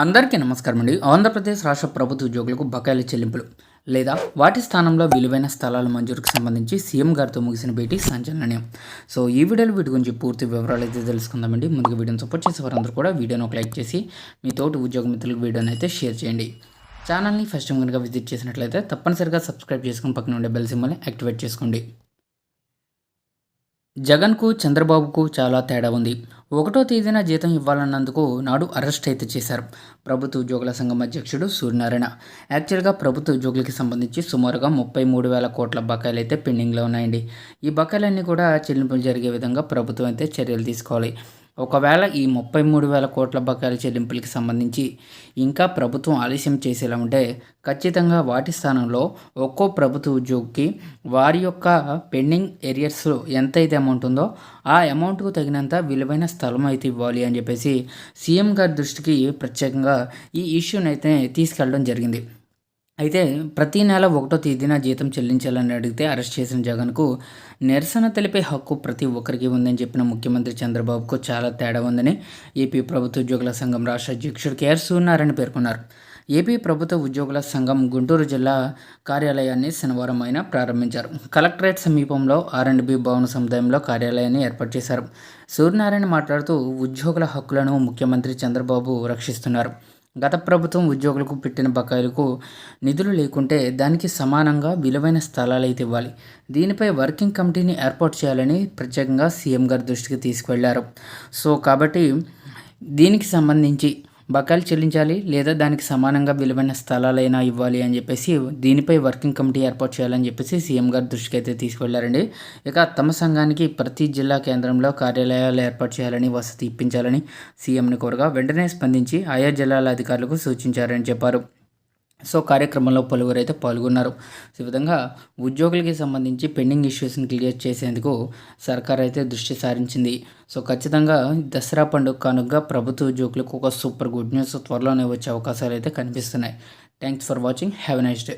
అందరికీ నమస్కారం అండి. ఆంధ్రప్రదేశ్ రాష్ట్ర ప్రభుత్వ ఉద్యోగులకు బకాయిల చెల్లింపులు లేదా వాటి స్థానంలో విలువైన స్థలాల మంజూరుకు సంబంధించి సీఎం గారితో ముగిసిన భేటీ సంచలనం సో ఈ వీడియోలో వీటి గురించి పూర్తి వివరాలు అయితే తెలుసుకుందామండి. ముందుగా వీడియోని సపోర్ట్ చేసే వారందరూ కూడా వీడియోను ఒక లైక్ చేసి మీ తోటి ఉద్యోగ మిత్రులకు వీడియోని అయితే షేర్ చేయండి. ఛానల్ని ఫస్ట్ టైం కనుక విజిట్ చేసినట్లయితే తప్పనిసరిగా సబ్స్క్రైబ్ చేసుకుని పక్కన ఉండే బెల్ సింబల్ని యాక్టివేట్ చేసుకోండి. జగన్కు చంద్రబాబుకు చాలా తేడా ఉంది. ఒకటో తేదీన జీతం ఇవ్వాలన్నందుకు నాడు అరెస్ట్ అయితే చేశారు. ప్రభుత్వ ఉద్యోగుల సంఘం అధ్యక్షుడు సూర్యనారాయణ. యాక్చువల్గా ప్రభుత్వ ఉద్యోగులకి సంబంధించి సుమారుగా ముప్పై మూడు వేల కోట్ల బకాయిలు అయితే పెండింగ్లో ఉన్నాయండి. ఈ బకాయిలన్నీ కూడా చెల్లింపులు జరిగే విధంగా ప్రభుత్వం అయితే చర్యలు తీసుకోవాలి. ఒకవేళ ఈ ముప్పై మూడు వేల కోట్ల బకాయిల చెల్లింపులకి సంబంధించి ఇంకా ప్రభుత్వం ఆలస్యం చేసేలా ఉంటే ఖచ్చితంగా వాటి స్థానంలో ఒక్కో ప్రభుత్వ ఉద్యోగికి వారి యొక్క పెండింగ్ ఏరియర్స్ ఎంతైతే అమౌంట్ ఉందో ఆ అమౌంట్కు తగినంత విలువైన స్థలం అయితే ఇవ్వాలి అని చెప్పేసి సీఎం గారి దృష్టికి ప్రత్యేకంగా ఈ ఇష్యూనైతే అయితే తీసుకెళ్ళడం జరిగింది. అయితే ప్రతి నెల ఒకటో తేదీన జీతం చెల్లించాలని అడిగితే అరెస్ట్ చేసిన జగన్కు నిరసన తెలిపే హక్కు ప్రతి ఒక్కరికి ఉందని చెప్పిన ముఖ్యమంత్రి చంద్రబాబుకు చాలా తేడా ఉందని ఏపీ ప్రభుత్వ ఉద్యోగుల సంఘం రాష్ట్ర అధ్యక్షుడు కేఆర్ సూర్యనారాయణ పేర్కొన్నారు. ఏపీ ప్రభుత్వ ఉద్యోగుల సంఘం గుంటూరు జిల్లా కార్యాలయాన్ని శనివారం ఆయన ప్రారంభించారు. కలెక్టరేట్ సమీపంలో ఆర్ అండ్ బి భవన సముదాయంలో కార్యాలయాన్ని ఏర్పాటు చేశారు. సూర్యనారాయణ మాట్లాడుతూ ఉద్యోగుల హక్కులను ముఖ్యమంత్రి చంద్రబాబు రక్షిస్తున్నారు. గత ప్రభుత్వం ఉద్యోగులకు పెట్టిన బకాయిలకు నిధులు లేకుంటే దానికి సమానంగా విలువైన స్థలాలైతే ఇవ్వాలి. దీనిపై వర్కింగ్ కమిటీని ఏర్పాటు చేయాలని ప్రత్యేకంగా సీఎం గారి దృష్టికి తీసుకువెళ్ళారు సో కాబట్టి దీనికి సంబంధించి బకాయిలు చెల్లించాలి లేదా దానికి సమానంగా విలువైన స్థలాలైనా ఇవ్వాలి అని చెప్పేసి దీనిపై వర్కింగ్ కమిటీ ఏర్పాటు చేయాలని చెప్పేసి సీఎం గారి దృష్టికి అయితే తీసుకెళ్ళారండి ఇక తమ సంఘానికి ప్రతి జిల్లా కేంద్రంలో కార్యాలయాలు ఏర్పాటు చేయాలని వసతి ఇప్పించాలని సీఎంని కోరగా వెంటనే స్పందించి ఆయా జిల్లాల అధికారులకు సూచించారని చెప్పారు. సో కార్యక్రమంలో పలువురు అయితే పాల్గొన్నారు. ఈ విధంగా ఉద్యోగులకి సంబంధించి పెండింగ్ ఇష్యూస్ని క్లియర్ చేసేందుకు సర్కార్ అయితే దృష్టి సారించింది. సో ఖచ్చితంగా దసరా పండుగ కానుక ప్రభుత్వ ఉద్యోగులకు ఒక సూపర్ గుడ్ న్యూస్ త్వరలోనే వచ్చే అవకాశాలు అయితే కనిపిస్తున్నాయి. Thanks for watching. Have nice day.